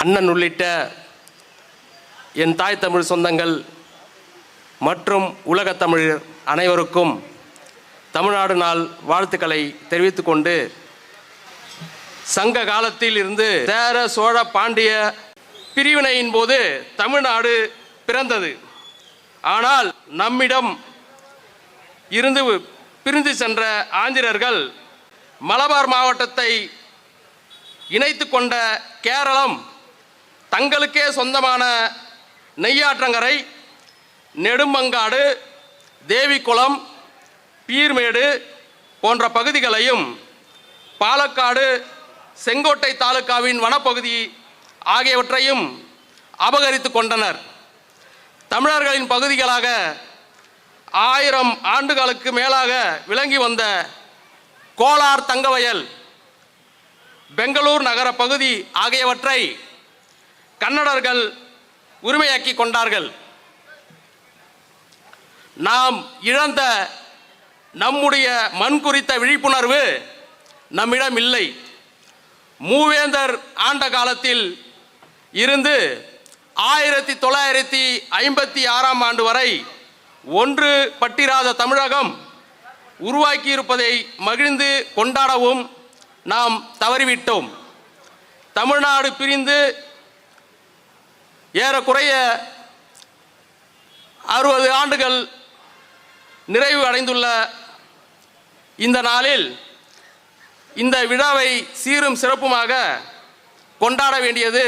அண்ணன் உள்ளிட்ட என் தாய் தமிழ் சொந்தங்கள் மற்றும் உலக தமிழர் அனைவருக்கும் தமிழ்நாடு நாள் வாழ்த்துக்களை தெரிவித்து கொண்டு சங்க காலத்தில் இருந்து சேர சோழ பாண்டிய பிரிவினையின் போது தமிழ்நாடு பிறந்தது. ஆனால் நம்மிடம் இருந்து பிரிந்து சென்ற ஆந்திரர்கள் மலபார் மாவட்டத்தை இணைத்து கொண்ட கேரளம் தங்களுக்கே சொந்தமான நெய்யாற்றங்கரை நெடுமங்காடு தேவிக்குளம் பீர்மேடு போன்ற பகுதிகளையும் பாலக்காடு செங்கோட்டை தாலுகாவின் வனப்பகுதி ஆகியவற்றையும் அபகரித்து கொண்டனர். தமிழர்களின் பகுதிகளாக ஆயிரம் ஆண்டுகளுக்கு மேலாக விளங்கி வந்த கோலார் தங்கவயல் பெங்களூர் நகர பகுதி ஆகியவற்றை கன்னடர்கள் உரிமையாக்கி கொண்டார்கள். நாம் இழந்த நம்முடைய மண் குறித்த விழிப்புணர்வு நம்மிடம் இல்லை. மூவேந்தர் ஆண்ட காலத்தில் இருந்து ஆயிரத்தி தொள்ளாயிரத்தி ஐம்பத்தி ஆறாம் ஆண்டு வரை ஒன்று பட்டிராத தமிழகம் உருவாக்கியிருப்பதை மகிழ்ந்து கொண்டாடவும் நாம் தவறிவிட்டோம். தமிழ்நாடு பிரிந்து ஏறக்குறைய அறுபது ஆண்டுகள் நிறைவு அடைந்துள்ள இந்த நாளில் இந்த விழாவை சீரும் சிறப்புமாக கொண்டாட வேண்டியது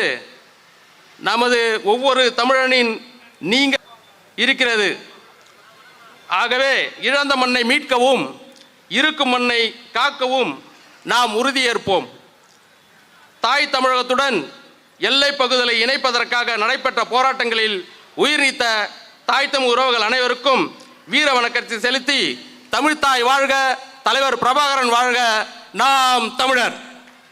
நமது ஒவ்வொரு தமிழனின் நீங்க இருக்கிறது. ஆகவே இழந்த மண்ணை மீட்கவும் இருக்கும் மண்ணை காக்கவும் நாம் உறுதியேற்போம். தாய் தமிழகத்துடன் எல்லை பகுதிகளை இணைப்பதற்காக நடைபெற்ற போராட்டங்களில் உயிர் நீத்த தாய் தம் உறவுகள் அனைவருக்கும் வீர வணக்கத்தை செலுத்தி தமிழ்தாய் வாழ்க தலைவர் பிரபாகரன் வாழ்க நாம் தமிழர்.